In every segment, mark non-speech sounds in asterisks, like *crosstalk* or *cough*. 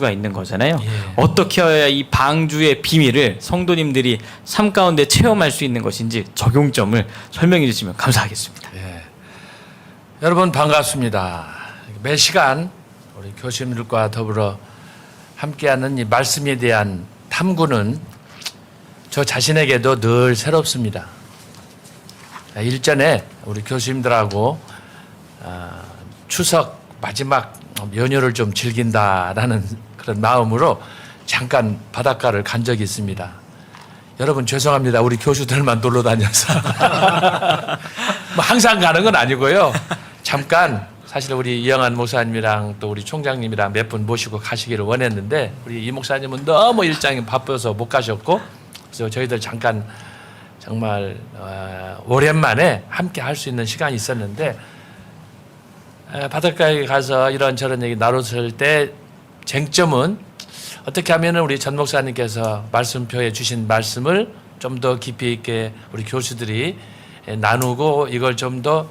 수가 있는 거잖아요. 예. 어떻게 해야 이 방주의 비밀을 성도님들이 삶 가운데 체험할 수 있는 것인지 적용점을 설명해 주시면 감사하겠습니다. 예. 여러분 반갑습니다. 매 시간 우리 교수님들과 더불어 함께하는 이 말씀에 대한 탐구는 저 자신에게도 늘 새롭습니다. 일전에 우리 교수님들하고 아, 추석 마지막 연휴를 좀 즐긴다라는 그런 마음으로 잠깐 바닷가를 간 적이 있습니다. 여러분 죄송합니다. 우리 교수들만 놀러 다녀서 *laughs* 뭐 항상 가는 건 아니고요. 잠깐 사실 우리 이영환 목사님이랑 또 우리 총장님이랑 몇 분 모시고 가시기를 원했는데 우리 이 목사님은 너무 일정이 바빠서 못 가셨고 그래서 저희들 잠깐 정말 어, 오랜만에 함께 할 수 있는 시간이 있었는데 에, 바닷가에 가서 이런저런 얘기 나눴을 때 쟁점은 어떻게 하면 우리 전 목사님께서 말씀표에 주신 말씀을 좀 더 깊이 있게 우리 교수들이 에, 나누고 이걸 좀 더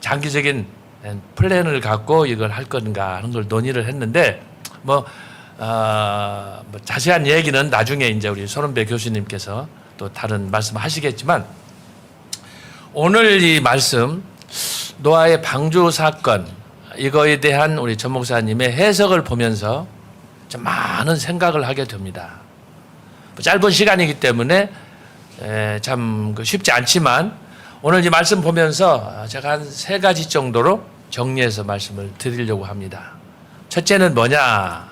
장기적인 에, 플랜을 갖고 이걸 할 건가 하는 걸 논의를 했는데 뭐, 어, 뭐 자세한 얘기는 나중에 이제 우리 손은배 교수님께서 또 다른 말씀 하시겠지만 오늘 이 말씀 노아의 방주 사건 이거에 대한 우리 전 목사님의 해석을 보면서 좀 많은 생각을 하게 됩니다. 뭐 짧은 시간이기 때문에 에, 참그 쉽지 않지만 오늘 이 말씀 보면서 제가 한 세 가지 정도로 정리해서 말씀을 드리려고 합니다. 첫째는 뭐냐?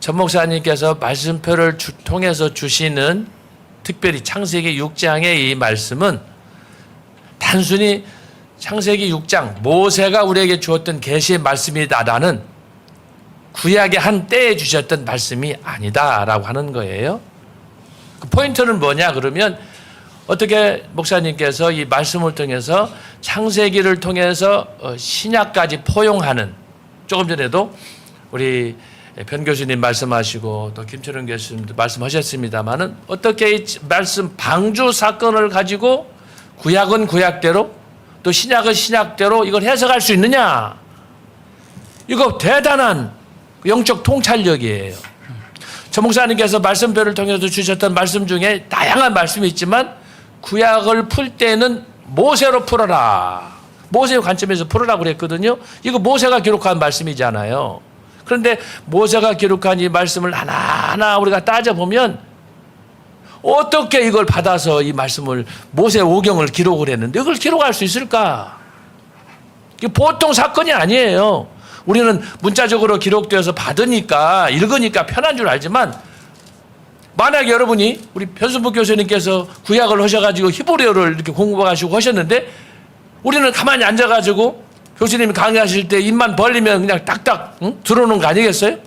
전 목사님께서 말씀표를 주- 통해서 주시는 특별히 창세기 6장의 이 말씀은 단순히 창세기 6장 모세가 우리에게 주었던 계시의 말씀이다라는 구약의 한 때에 주셨던 말씀이 아니다라고 하는 거예요. 그 포인트는 뭐냐 그러면 어떻게 목사님께서 이 말씀을 통해서 창세기를 통해서 어, 신약까지 포용하는 조금 전에도 우리 변 교수님 말씀하시고 또 김철원 교수님도 말씀하셨습니다만은 어떻게 이 말씀 방주 사건을 가지고 구약은 구약대로 또 신약은 신약대로 이걸 해석할 수 있느냐? 이거 대단한 영적 통찰력이에요. 전 목사님께서 말씀표를 통해서 주셨던 말씀 중에 다양한 말씀이 있지만 구약을 풀 때는 모세로 풀어라. 모세의 관점에서 풀어라 그랬거든요. 이거 모세가 기록한 말씀이잖아요. 그런데 모세가 기록한 이 말씀을 하나하나 우리가 따져보면 어떻게 이걸 받아서 이 말씀을 모세 오경을 기록을 했는데 이걸 기록할 수 있을까? 이게 보통 사건이 아니에요. 우리는 문자적으로 기록되어서 받으니까 읽으니까 편한 줄 알지만 만약 여러분이 우리 변순복 교수님께서 구약을 하셔가지고 히브리어를 이렇게 공부하시고 하셨는데 우리는 가만히 앉아가지고 교수님이 강의하실 때 입만 벌리면 그냥 딱딱 응? 들어오는 거 아니겠어요?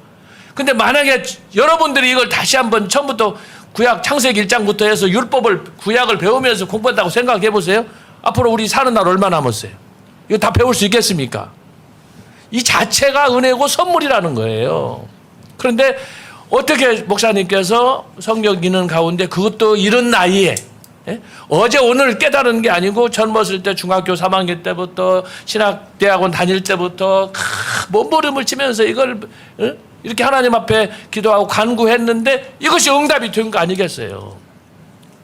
근데 만약에 여러분들이 이걸 다시 한번 처음부터 구약 창세기 1장부터 해서 율법을 구약을 배우면서 공부한다고 생각해 보세요. 앞으로 우리 사는 날 얼마 남았어요? 이거 다 배울 수 있겠습니까? 이 자체가 은혜고 선물이라는 거예요. 그런데 어떻게 목사님께서 성경 기능 가운데 그것도 이런 나이에 예? 어제 오늘 깨달은 게 아니고 젊었을 때 중학교 3학년 때부터 신학대학원 다닐 때부터 크, 몸부림을 치면서 이걸 어? 이렇게 하나님 앞에 기도하고 간구했는데 이것이 응답이 된 거 아니겠어요?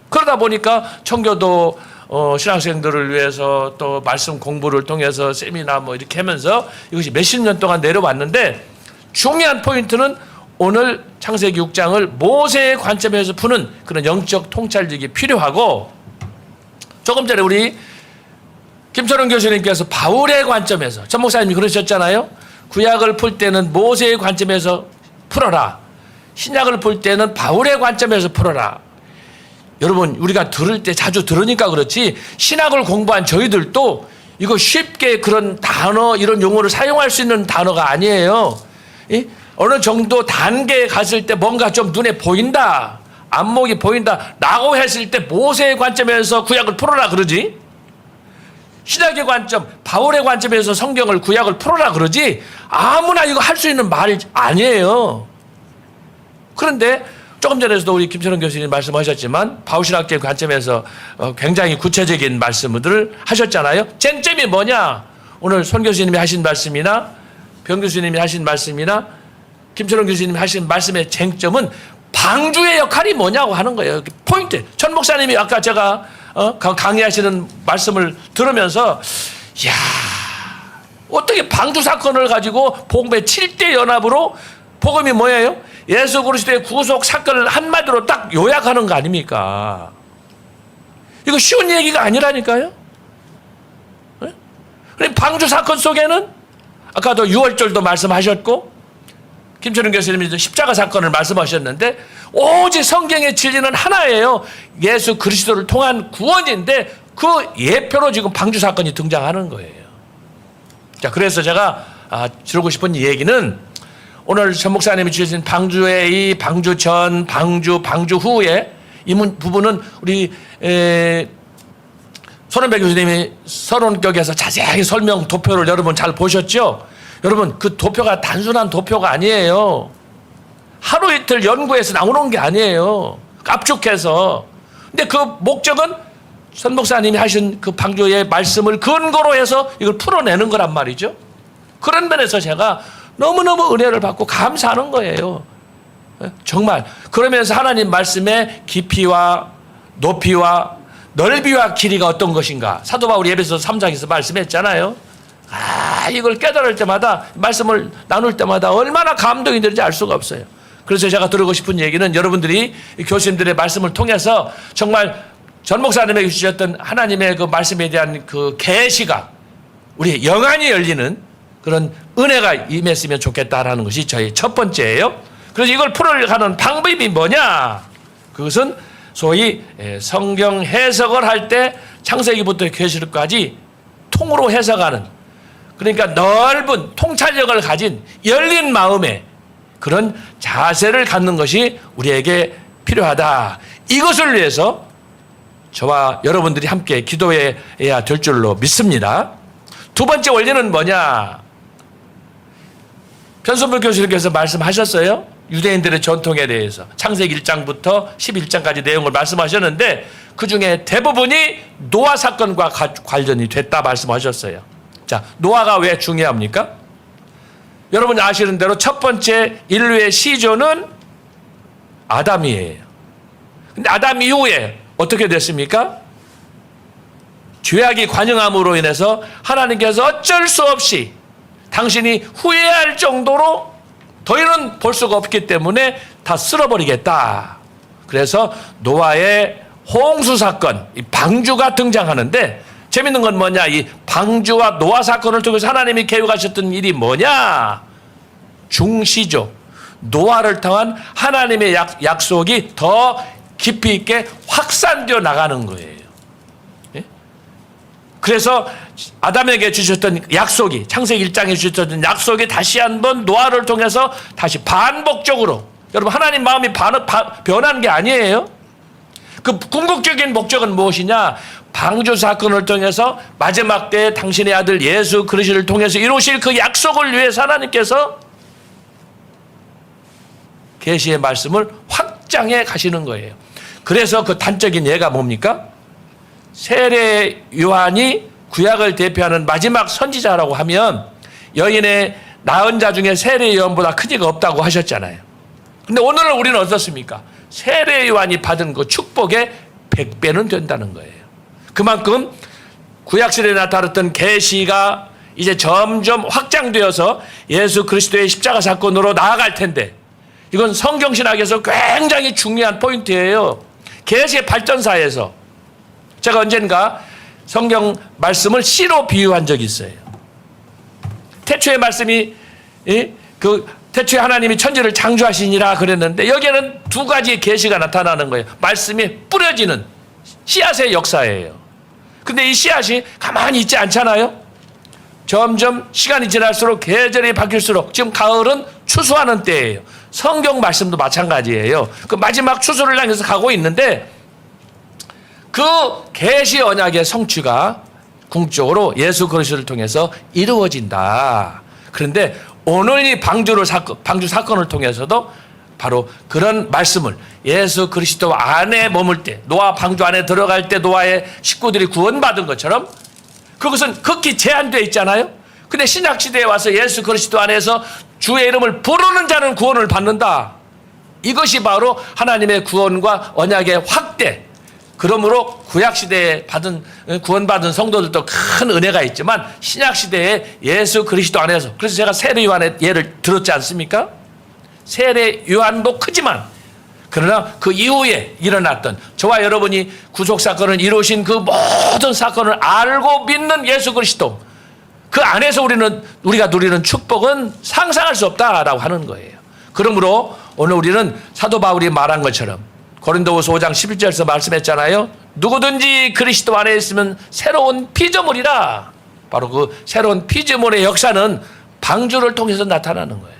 그러다 보니까 청교도 어, 신학생들을 위해서 또 말씀 공부를 통해서 세미나 뭐 이렇게 하면서 이것이 몇십 년 동안 내려왔는데 중요한 포인트는 오늘 창세기 6장을 모세의 관점에서 푸는 그런 영적 통찰력이 필요하고 조금 전에 우리 김철원 교수님께서 바울의 관점에서 전 목사님이 그러셨잖아요. 구약을 풀 때는 모세의 관점에서 풀어라. 신약을 풀 때는 바울의 관점에서 풀어라. 여러분 우리가 들을 때 자주 들으니까 그렇지 신학을 공부한 저희들도 이거 쉽게 그런 단어 이런 용어를 사용할 수 있는 단어가 아니에요. 이? 어느 정도 단계에 갔을 때 뭔가 좀 눈에 보인다. 안목이 보인다. 라고 했을 때 모세의 관점에서 구약을 풀어라 그러지. 신학의 관점, 바울의 관점에서 성경을 구약을 풀어라 그러지. 아무나 이거 할 수 있는 말이 아니에요. 그런데 조금 전에도 우리 김철원 교수님 말씀하셨지만 바울신학적 관점에서 어, 굉장히 구체적인 말씀들을 하셨잖아요. 쟁점이 뭐냐? 오늘 손 교수님이 하신 말씀이나 병 교수님이 하신 말씀이나 김철원 교수님 하신 말씀의 쟁점은 방주의 역할이 뭐냐고 하는 거예요. 포인트. 천 목사님이 아까 제가 어, 강- 강의하시는 말씀을 들으면서 야 어떻게 방주 사건을 가지고 복음의 7대 연합으로 복음이 뭐예요? 예수 그리스도의 구속 사건을 한마디로 딱 요약하는 거 아닙니까? 이거 쉬운 얘기가 아니라니까요. 방주 사건 속에는 아까도 6월절도 말씀하셨고 김철은 교수님이 십자가 사건을 말씀하셨는데 오직 성경의 진리는 하나예요. 예수 그리스도를 통한 구원인데 그 예표로 지금 방주 사건이 등장하는 거예요. 자, 그래서 제가 아, 주고 싶은 얘기는 오늘 전 목사님이 주신 방주의 이 방주 전, 방주, 방주 후에 이 문- 부분은 우리 에, 손원배 교수님이 서론격에서 자세하게 설명 도표를 여러분 잘 보셨죠? 여러분 그 도표가 단순한 도표가 아니에요. 하루 이틀 연구해서 나오는 게 아니에요. 압축해서. 근데 그 목적은 선 목사님이 하신 그 방조의 말씀을 근거로 해서 이걸 풀어내는 거란 말이죠. 그런 면에서 제가 너무너무 은혜를 받고 감사하는 거예요. 예? 정말. 그러면서 하나님 말씀의 깊이와 높이와 넓이와 길이가 어떤 것인가. 사도 바울이 예배서 3장에서 말씀했잖아요. 아, 이걸 깨달을 때마다 말씀을 나눌 때마다 얼마나 감동이 되는지 알 수가 없어요. 그래서 제가 들고 싶은 얘기는 여러분들이 이 교수님들의 말씀을 통해서 정말 전 목사님에게 주셨던 하나님의 그 말씀에 대한 그 계시가 우리 영안이 열리는 그런 은혜가 임했으면 좋겠다라는 것이 저희 첫 번째예요. 그래서 이걸 풀어가는 방법이 뭐냐? 그것은 소위 에, 성경 해석을 할 때 창세기부터 계시록까지 통으로 해석하는 그러니까 넓은 통찰력을 가진 열린 마음의 그런 자세를 갖는 것이 우리에게 필요하다. 이것을 위해서 저와 여러분들이 함께 기도해야 될 줄로 믿습니다. 두 번째 원리는 뭐냐? 변선물 교수님께서 말씀하셨어요. 유대인들의 전통에 대해서 창세기 1장부터 11장까지 내용을 말씀하셨는데 그 중에 대부분이 노아 사건과 가- 관련이 됐다 말씀하셨어요. 자, 노아가 왜 중요합니까? 여러분 아시는 대로 첫 번째 인류의 시조는 아담이에요. 근데 아담 이후에 어떻게 됐습니까? 죄악이 관영함으로 인해서 하나님께서 어쩔 수 없이 당신이 후회할 정도로 더 이상 볼 수가 없기 때문에 다 쓸어버리겠다. 그래서 노아의 홍수 사건, 이 방주가 등장하는데 재밌는 건 뭐냐? 이 방주와 노아 사건을 통해서 하나님이 계획하셨던 일이 뭐냐? 중시죠. 노아를 통한 하나님의 약, 약속이 더 깊이 있게 확산되어 나가는 거예요. 예? 그래서 아담에게 주셨던 약속이 창세기 1장에 주셨던 약속이 다시 한번 노아를 통해서 다시 반복적으로 여러분 하나님 마음이 반, 바- 변한 게 아니에요. 그 궁극적인 목적은 무엇이냐? 방주 사건을 통해서 마지막 때 당신의 아들 예수 그리스도를 통해서 이루실 그 약속을 위해서 하나님께서 계시의 말씀을 확장해 가시는 거예요. 그래서 그 단적인 예가 뭡니까? 세례 요한이 구약을 대표하는 마지막 선지자라고 하면 여인의 낳은 자 중에 세례 요한보다 큰 이가 없다고 하셨잖아요. 근데 오늘은 우리는 어떻습니까? 세례 요한이 받은 그 축복의 100배는 된다는 거예요. 그만큼 구약시대에 나타났던 계시가 이제 점점 확장되어서 예수 그리스도의 십자가 사건으로 나아갈 텐데 이건 성경신학에서 굉장히 중요한 포인트예요. 계시의 발전사에서 제가 언젠가 성경 말씀을 씨로 비유한 적이 있어요. 태초의 말씀이 이, 그 태초에 하나님이 천지를 창조하시니라 그랬는데 여기에는 두 가지의 계시가 나타나는 거예요. 말씀이 뿌려지는 씨앗의 역사예요. 근데 이 씨앗이 가만히 있지 않잖아요. 점점 시간이 지날수록 계절이 바뀔수록 지금 가을은 추수하는 때예요. 성경 말씀도 마찬가지예요. 그 마지막 추수를 향해서 가고 있는데 그 계시 언약의 성취가 궁적으로 예수 그리스도를 통해서 이루어진다. 그런데 오늘 이 방주를 사건, 방주 사건을 통해서도 바로 그런 말씀을 예수 그리스도 안에 머물 때 노아 방주 안에 들어갈 때 노아의 식구들이 구원받은 것처럼 그것은 극히 제한되어 있잖아요. 근데 신약 시대에 와서 예수 그리스도 안에서 주의 이름을 부르는 자는 구원을 받는다. 이것이 바로 하나님의 구원과 언약의 확대. 그러므로 구약 시대에 받은 구원받은 성도들도 큰 은혜가 있지만 신약 시대에 예수 그리스도 안에서 그래서 제가 세례 요한의 예를 들었지 않습니까? 세례 요한도 크지만 그러나 그 이후에 일어났던 저와 여러분이 구속 사건을 이루신 그 모든 사건을 알고 믿는 예수 그리스도 그 안에서 우리는 우리가 누리는 축복은 상상할 수 없다라고 하는 거예요. 그러므로 오늘 우리는 사도 바울이 말한 것처럼 고린도후서 5장 11절에서 말씀했잖아요. 누구든지 그리스도 안에 있으면 새로운 피조물이라. 바로 그 새로운 피조물의 역사는 방주를 통해서 나타나는 거예요.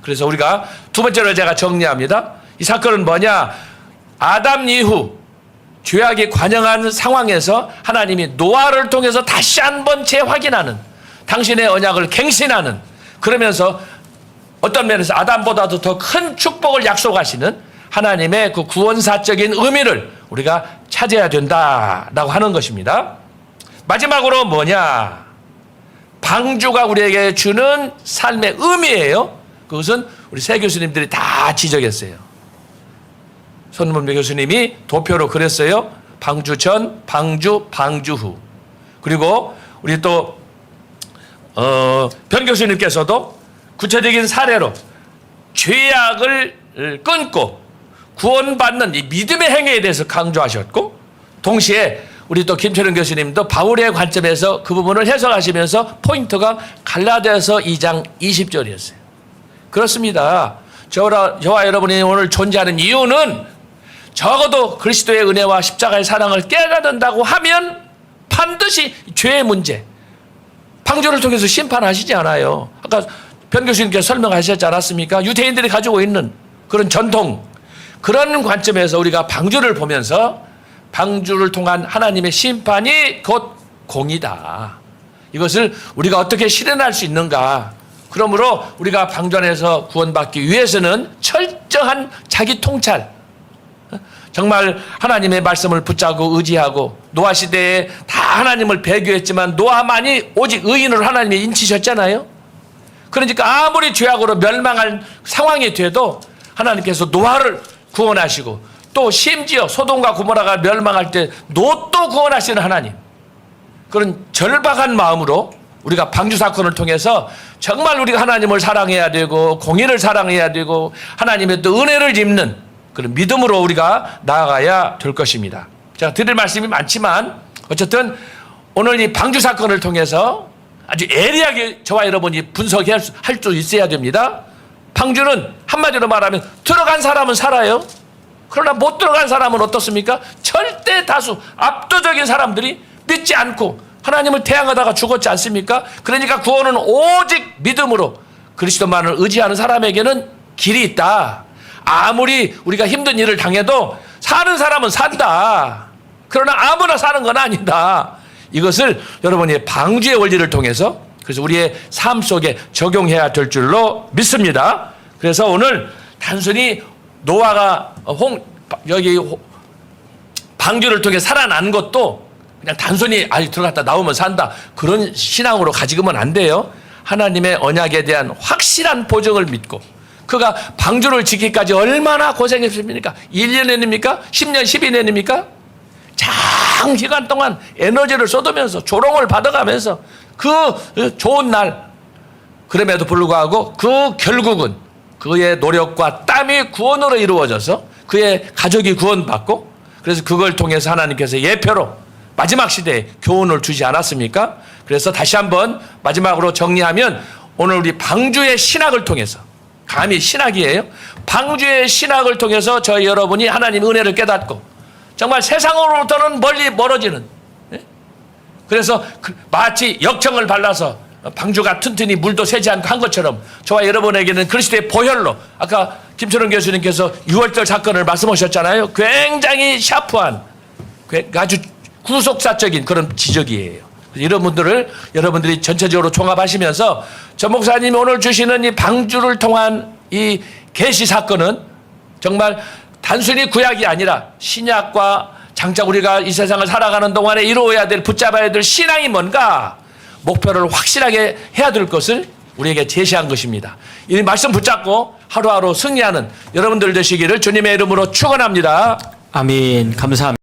그래서 우리가 두 번째로 제가 정리합니다. 이 사건은 뭐냐? 아담 이후 죄악이 관영한 상황에서 하나님이 노아를 통해서 다시 한 번 재확인하는 당신의 언약을 갱신하는 그러면서 어떤 면에서 아담보다도 더 큰 축복을 약속하시는 하나님의 그 구원사적인 의미를 우리가 찾아야 된다라고 하는 것입니다. 마지막으로 뭐냐? 방주가 우리에게 주는 삶의 의미예요. 그것은 우리 세 교수님들이 다 지적했어요. 손문배 교수님이 도표로 그랬어요. 방주 전, 방주, 방주 후. 그리고 우리 또, 어, 변 교수님께서도 구체적인 사례로 죄악을 끊고 구원받는 이 믿음의 행위에 대해서 강조하셨고, 동시에 우리 또 김철현 교수님도 바울의 관점에서 그 부분을 해석하시면서 포인트가 갈라디아서 2장 20절이었어요. 그렇습니다. 저와, 저와 여러분이 오늘 존재하는 이유는 적어도 그리스도의 은혜와 십자가의 사랑을 깨닫는다고 하면 반드시 죄의 문제, 방주를 통해서 심판하시지 않아요. 아까 변 교수님께서 설명하셨지 않았습니까? 유대인들이 가지고 있는 그런 전통, 그런 관점에서 우리가 방주를 보면서 방주를 통한 하나님의 심판이 곧 공이다. 이것을 우리가 어떻게 실현할 수 있는가? 그러므로 우리가 방주 안에서 구원받기 위해서는 철저한 자기 통찰, 정말 하나님의 말씀을 붙잡고 의지하고 노아 시대에 다 하나님을 배교했지만 노아만이 오직 의인으로 하나님이 인치셨잖아요. 그러니까 아무리 죄악으로 멸망할 상황이 돼도 하나님께서 노아를 구원하시고 또 심지어 소돔과 고모라가 멸망할 때 롯도 구원하시는 하나님. 그런 절박한 마음으로 우리가 방주 사건을 통해서 정말 우리가 하나님을 사랑해야 되고 공의를 사랑해야 되고 하나님의 또 은혜를 입는 그런 믿음으로 우리가 나아가야 될 것입니다. 제가 드릴 말씀이 많지만 어쨌든 오늘 이 방주 사건을 통해서 아주 예리하게 저와 여러분이 분석할 수, 할 수 있어야 됩니다. 방주는 한마디로 말하면 들어간 사람은 살아요. 그러나 못 들어간 사람은 어떻습니까? 절대 다수 압도적인 사람들이 믿지 않고 하나님을 대항하다가 죽었지 않습니까? 그러니까 구원은 오직 믿음으로 그리스도만을 의지하는 사람에게는 길이 있다. 아무리 우리가 힘든 일을 당해도 사는 사람은 산다. 그러나 아무나 사는 건 아니다. 이것을 여러분이 방주의 원리를 통해서 그래서 우리의 삶 속에 적용해야 될 줄로 믿습니다. 그래서 오늘 단순히 노아가 홍 여기 방주를 통해 살아난 것도 그냥 단순히 아 들어갔다 나오면 산다 그런 신앙으로 가지고는 안 돼요. 하나님의 언약에 대한 확실한 보증을 믿고 그가 방주를 지키기까지 얼마나 고생했습니까? 1년입니까? 10년, 12년입니까? 장 기간 동안 에너지를 쏟으면서 조롱을 받아가면서 그 좋은 날 그럼에도 불구하고 그 결국은 그의 노력과 땀이 구원으로 이루어져서 그의 가족이 구원받고 그래서 그걸 통해서 하나님께서 예표로 마지막 시대에 교훈을 주지 않았습니까? 그래서 다시 한번 마지막으로 정리하면 오늘 우리 방주의 신학을 통해서 감히 신학이에요. 방주의 신학을 통해서 저희 여러분이 하나님 은혜를 깨닫고 정말 세상으로부터는 멀리 멀어지는 예? 그래서 그 마치 역청을 발라서 방주가 튼튼히 물도 새지 않고 한 것처럼 저와 여러분에게는 그리스도의 보혈로 아까 김철원 교수님께서 6월절 사건을 말씀하셨잖아요. 굉장히 샤프한 아주 구속사적인 그런 지적이에요. 이런 분들을 여러분들이 전체적으로 종합하시면서 전 목사님이 오늘 주시는 이 방주를 통한 이 계시 사건은 정말 단순히 구약이 아니라 신약과 장차 우리가 이 세상을 살아가는 동안에 이루어야 될 붙잡아야 될 신앙이 뭔가 목표를 확실하게 해야 될 것을 우리에게 제시한 것입니다. 이 말씀 붙잡고 하루하루 승리하는 여러분들 되시기를 주님의 이름으로 축원합니다. 아멘. 감사합니다.